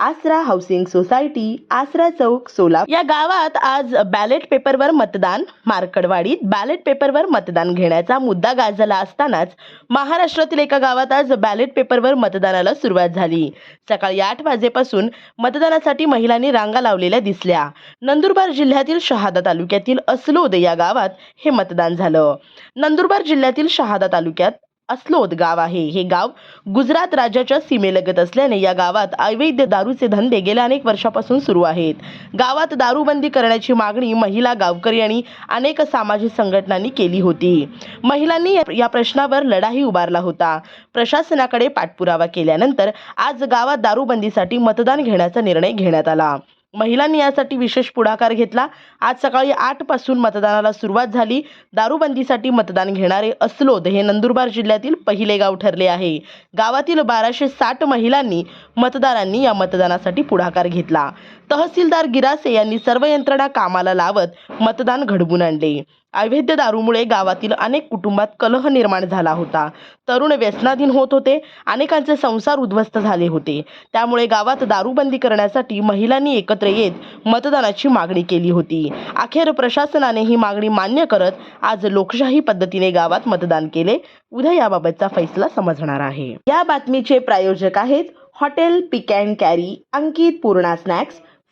आसरा housing society आसरा चौक सोलापूर. या गावात आज बॅलेट पेपरवर मतदान. मार्कडवाडीत बॅलेट पेपरवर मतदान घेण्याचा मुद्दा गाजला असतानाच महाराष्ट्रातील एका गावात आज बॅलेट पेपरवर मतदानाला सुरुवात झाली. सकाळी आठ वाजेपासून मतदानासाठी महिलांनी रांगा लावलेल्या दिसल्या. नंदुरबार जिल्ह्यातील शहादा तालुक्यातील असलोद या गावात हे मतदान झालं. नंदुरबार जिल्ह्यातील शहादा तालुक्यात अस्लोद गाव आहे. हे गाव गुजरात राज्याच्या सीमेलगत असल्याने या गावात अवैध दारूचे धंदे गेल्या अनेक वर्षापासून सुरू आहेत. गावात दारूबंदी करण्याची मागणी महिला गावकरी आणि अनेक सामाजिक संघटनांनी केली होती. महिलांनी या- प्रश्नावर लढाही उभारला होता. प्रशासनाकडे पाठपुरावा केल्यानंतर आज गावात दारूबंदीसाठी मतदान घेण्याचा निर्णय घेण्यात आला. महिलांनी यासाठी विशेष पुढाकार घेतला. आज सकाळी आठपासून मतदानाला सुरुवात झाली. दारूबंदीसाठी मतदान घेणारे अस्लोद हे नंदुरबार जिल्ह्यातील पहिले गाव ठरले आहे. गावातील बाराशे साठ महिलांनी मतदारांनी या मतदानासाठी पुढाकार घेतला. तहसीलदार गिरासे यांनी सर्व यंत्रणा कामाला लावत मतदान घडवून आणले. अवैध दारूमुळे गावातील अनेक कुटुंबात कलह निर्माण झाला होता. तरुण व्यसनाधीन होत होते. अनेकांचे संसार उद्ध्वस्त झाले होते. त्यामुळे गावात दारूबंदी करण्यासाठी महिलांनी एकत्र येत मतदानाची मागणी केली होती. अखेर प्रशासनाने ही मागणी मान्य करत आज लोकशाही पद्धतीने गावात मतदान केले. उद्या याबाबतचा फैसला समजणार आहे. या बातमीचे प्रायोजक आहेत hotel pick and carry Ankit Purna snacks.